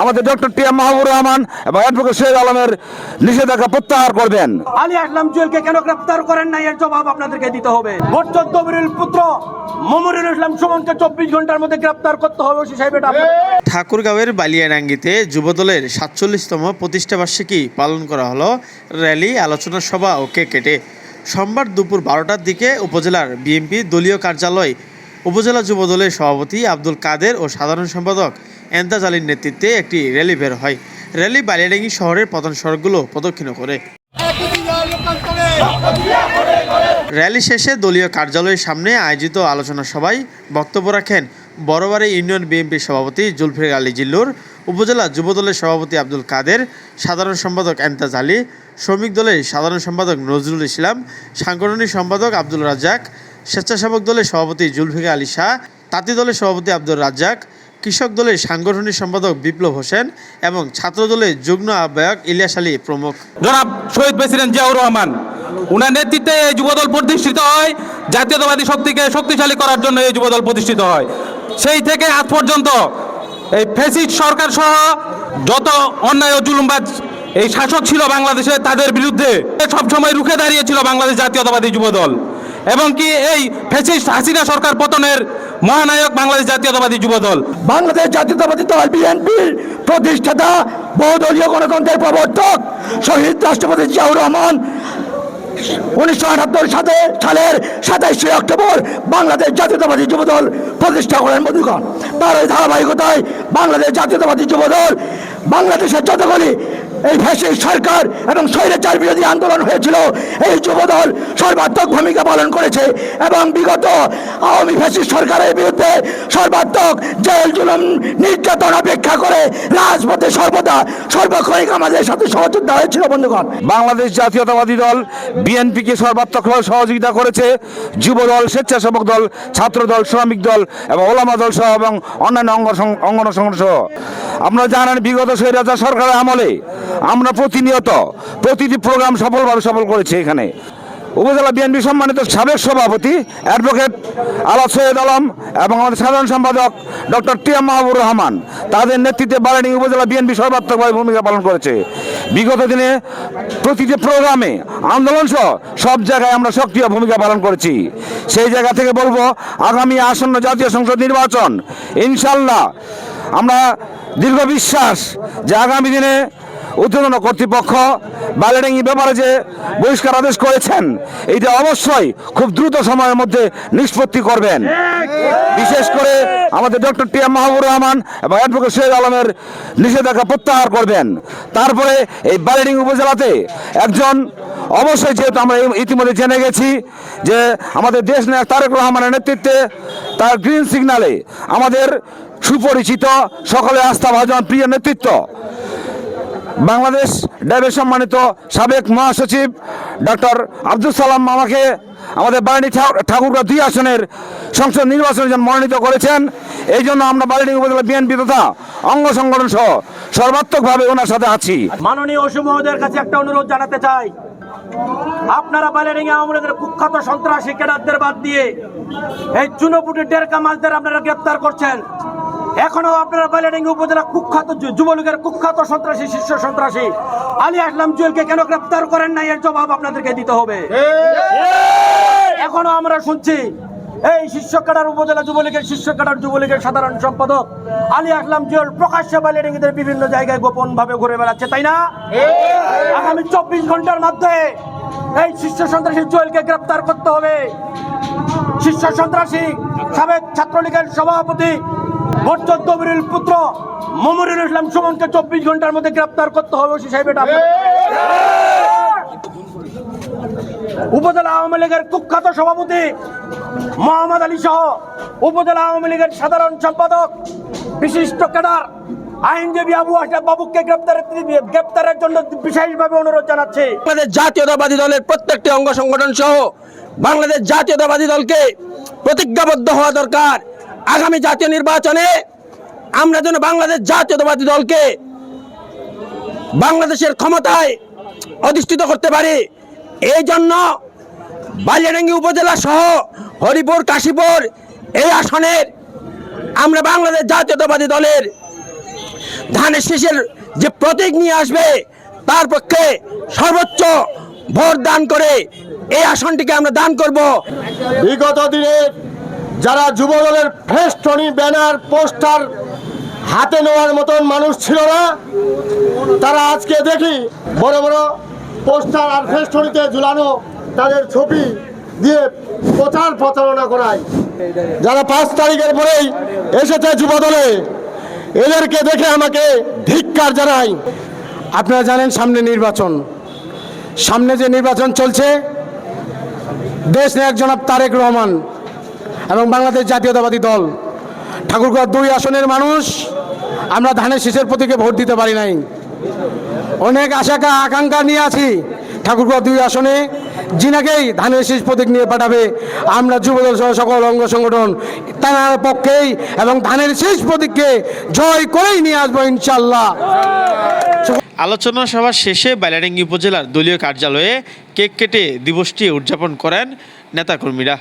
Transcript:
আমাদের doctor T M Mahbur Rahman এবং advocate শহীদ আলমের নিষেধাজ্ঞা প্রত্যাহার করবেন। আলী আসলাম জুয়েলকে কেন গ্রেপ্তার করেন নাই? এর জবাব আপনাদেরকে দিতে হবে। মোর্চদ দবিরুল পুত্র মমরুল ইসলাম সুমনকে চব্বিশ ঘণ্টার মধ্যে গ্রেপ্তার করতে হবে ওসি সাহেব এটা ঠাকুরগাঁওয়ের বালিয়াডাঙ্গিতে যুবদলের সাতচল্লিশতম প্রতিষ্ঠাবার্ষিকী পালন করা হলো। র্যালি আলোচনা সভা ও কেক কেটে সোমবার দুপুর বারোটার দিকে উপজেলার বিএনপি দলীয় কার্যালয় উপজেলা যুবদলের সভাপতি আব্দুল কাদের ও সাধারণ সম্পাদক এন্তাজ আলীর নেতৃত্বে একটি র্যালি বের হয়। র্যালি বালিয়াডাঙ্গি শহরের প্রধান সড়কগুলো প্রদক্ষিণ করে। র্যালি শেষে দলীয় কার্যালয়ের সামনে আয়োজিত আলোচনা সভায় বক্তব্য রাখেন বড়বাড়ি ইউনিয়ন বিএনপির সভাপতি জুলফির আলী জিল্লুর, উপজেলা যুবদলের সভাপতি আব্দুল কাদের, সাধারণ সম্পাদক এন্তাজ আলী, শ্রমিক দলের সাধারণ সম্পাদক নজরুল ইসলাম, সাংগঠনিক সম্পাদক আব্দুল রাজ্জাক স্বেচ্ছাসেবক দলের সভাপতি জুলফিকা আলী শাহ, তাঁতি দলের সভাপতি আব্দুর রাজ্জাক, কৃষক দলের সাংগঠনিক সম্পাদক বিপ্লব হোসেন এবং ছাত্র দলের যুগ্ম আহ্বায়ক ইলিয়াস আলী প্রমুখ। জনাব শহীদ প্রেসিডেন্ট জিয়াউর রহমান, উনার নেতৃত্বে এই যুবদল প্রতিষ্ঠিত হয়, জাতীয়তাবাদী শক্তিকে শক্তিশালী করার জন্য এই যুবদল প্রতিষ্ঠিত হয়। সেই থেকে আজ পর্যন্ত এই ফেসিড সরকার সহ যত অন্যায় ও জুলুমবাজ এই শাসক ছিল বাংলাদেশে, তাদের বিরুদ্ধে সবসময় রুখে দাঁড়িয়েছিল বাংলাদেশ জাতীয়তাবাদী যুবদল। এবং কি এই ফেসিস্ট হাসিনা সরকার পতনের মহানায়ক বাংলাদেশ জাতীয়তাবাদী যুবদল। বাংলাদেশ জাতীয়তাবাদী দল, বিএনপির প্রতিষ্ঠাতা, বহুদলীয় গণতন্ত্রের প্রবর্তক, শহীদ রাষ্ট্রপতি জিয়াউর রহমান, উনিশশো আটাত্তর সালে সালের সাতাইশে অক্টোবর বাংলাদেশ জাতীয়তাবাদী যুবদল প্রতিষ্ঠা করেন বন্ধুগণ। তার এই ধারাবাহিকতায় বাংলাদেশ জাতীয়তাবাদী যুবদল বাংলাদেশের যতগুলি এই ফ্যাসিস্ট সরকার এবং স্বৈরাচার বিরোধী আন্দোলন হয়েছিল। এই যুবদল সর্বাত্মক ভূমিকা পালন করেছে এবং বিগত আওয়ামী ফ্যাসিস্ট সরকারের বিরুদ্ধে সর্বাত্মক জেল, জুলুম, নির্যাতন অপেক্ষা করে রাজপথে সর্বদা সর্বক্ষণিক আমাদের সাথে সহযোগিতা হয়েছিল, বন্ধুগণ। বাংলাদেশ জাতীয়তাবাদী দল বিএনপিকে সর্বাত্মকভাবে সহযোগিতা করেছে। যুব দল স্বেচ্ছাসেবক দল, ছাত্র দল, শ্রমিক দল এবং ওলামা দল সহ এবং অন্যান্য অঙ্গ অঙ্গন সংগঠন সহ। আপনারা জানেন, বিগত স্বৈরাচার সরকারের আমলে আমরা প্রতিনিয়ত প্রতিটি প্রোগ্রাম সফলভাবে সফল করেছি এখানে। উপজেলা বিএনপি সম্মানিত সাবেক সভাপতি অ্যাডভোকেট আলাদ সৈয়দ আলম এবং আমাদের সাধারণ সম্পাদক doctor T M Mahbur Rahman, তাদের নেতৃত্বে বারানি উপজেলা বিএনপি সর্বাত্মকভাবে ভূমিকা পালন করেছে। বিগত দিনে প্রতিটি প্রোগ্রামে আন্দোলন সহ সব জায়গায় আমরা সক্রিয় ভূমিকা পালন করেছি। সেই জায়গা থেকে বলব, আগামী আসন্ন জাতীয় সংসদ নির্বাচন ইনশাল্লাহ আমরা দীর্ঘ বিশ্বাস যে আগামী দিনে উদ্বোধন কর্তৃপক্ষ বালিডাঙ্গি ব্যাপারে যে বহিষ্কার আদেশ করেছেন, এইটা অবশ্যই খুব দ্রুত সময়ের মধ্যে নিষ্পত্তি করবেন। বিশেষ করে আমাদের doctor T M Mahbur Rahman এবং অ্যাডভোকেট শহীদ আলমের নিষেধাজ্ঞা প্রত্যাহার করবেন। তারপরে এই বালিডিং উপজেলাতে একজন, অবশ্যই যেহেতু আমরা ইতিমধ্যে জেনে গেছি যে আমাদের দেশ নায়ক তারেক রহমানের নেতৃত্বে তার গ্রিন সিগনালে আমাদের সুপরিচিত সকলে আস্থাভাজন প্রিয় নেতৃত্ব। বাংলাদেশ ড্যাবের সম্মানিত সাবেক মহাসচিব ডক্টর আব্দুল সালাম মামাকে আমাদের বাড়ি ঠাকুরগাঁ দুই আসনের সংসদ নির্বাচনের জন্য মনোনীত করেছেন, এই জন্য আমরা বাড়ি উপজেলা বিএনপি তথা অঙ্গ সংগঠন সহ সর্বাত্মকভাবে ওনার সাথে আছি। মাননীয় অসু মহোদয়ের কাছে একটা অনুরোধ জানাতে চাই। আপনারা বালিয়াডিঙ্গি আওয়ামী কুখ্যাত সন্ত্রাসী ক্যাডারদের বাদ দিয়ে এই চুনোপুটি ডেরকা মাছদের আপনারা গ্রেপ্তার করছেন। এখনও আপনারা বালিয়াডিঙ্গি উপজেলা কুখ্যাত যুবলীগের কুখ্যাত সন্ত্রাসী শীর্ষ সন্ত্রাসী। আলী আসলাম জুয়েলকে কেন গ্রেপ্তার করেন নাই? এর জবাব আপনাদেরকে দিতে হবে। এখনও আমরা শুনছি এই শীর্ষ ক্যাডার উপজেলা যুবলীগের শীর্ষ ক্যাডার যুবলীগের সাধারণ সম্পাদক আলী আসলাম জুয়েল প্রকাশ্যে বালিয়াডিঙ্গিদের বিভিন্ন জায়গায় গোপন ভাবে ঘুরে বেড়াচ্ছে তাই না? আগামী চব্বিশ ঘণ্টার মধ্যে এই শীর্ষ সন্ত্রাসী জুয়েলকে গ্রেপ্তার করতে হবে। শীর্ষ সন্ত্রাসী সাবেক ছাত্রলীগের সভাপতি মোর্চদ দবিরুল পুত্র মমরুল ইসলাম সুমনকে চব্বিশ ঘণ্টার মধ্যে গ্রেপ্তার করতে হবে ওসি সাহেব, এটা উপজেলা আওয়ামী লীগের কুখ্যাত সভাপতি মোহাম্মদ আলী সহ উপজেলা আওয়ামী লীগের সাধারণ সম্পাদক, বিশিষ্ট ক্যাডার, আইনজীবী আবু আশরাফ বাবুকে গ্রেপ্তারের গ্রেপ্তারের জন্য বিশেষভাবে অনুরোধ জানাচ্ছি। বাংলাদেশ জাতীয়তাবাদী দলের প্রত্যেকটি অঙ্গ সংগঠন সহ বাংলাদেশ জাতীয়তাবাদী দলকে প্রতিজ্ঞাবদ্ধ হওয়া দরকার। আগামী জাতীয় নির্বাচনে আমরা যেন বাংলাদেশ জাতীয়তাবাদী দলকে বাংলাদেশের ক্ষমতায় অধিষ্ঠিত করতে পারি। এই জন্য বালিয়াডাঙ্গি উপজেলা সহ হরিপুর, কাশীপুর এই আসনের আমরা বাংলাদেশ জাতীয়তাবাদী দলের ধানের শেষের যে প্রতীক নিয়ে আসবে, তার পক্ষে সর্বোচ্চ ভোট দান করে এই আসনটিকে আমরা দান করব। বিগত দিনে যারা যুবদলের ফেস্টনি ব্যানার, পোস্টার হাতে নেওয়ার মতন মানুষ ছিল না, তারা আজকে দেখি বড় বড় পোস্টার আর ফেস্টনিতে ঝুলানো তাদের ছবি দিয়ে প্রচার প্রচারণা করায়। যারা পাঁচ তারিখের পরেই এসেছে যুবদলে, এদেরকে দেখে আমাকে ধিক্কার জানাই। আপনারা জানেন সামনে নির্বাচন। সামনে যে নির্বাচন চলছে, দেশ নায়ক জনাব তারেক রহমান। এবং বাংলাদেশ জাতীয়তাবাদী দল। ঠাকুরগাঁও দুই আসনের মানুষ, আমরা ধানের শীষের প্রতীকে ভোট দিতে পারি নাই। অনেক আশাকা আকাঙ্ক্ষা নিয়ে আছি ঠাকুরগাঁও দুই আসনে। জিনাকেই ধানের শীষ প্রতীক নিয়ে পাঠাবে, আমরা যুবদল সহ সকল অঙ্গ সংগঠন তার পক্ষেই এবং ধানের শীষ প্রতীককে জয় করেই নিয়ে আসব ইনশাল্লাহ আলোচনা সভা শেষে বাইলাডাঙ্গি উপজেলার দলীয় কার্যালয়ে কেক কেটে দিবসটি উদযাপন করেন নেতাকর্মীরা।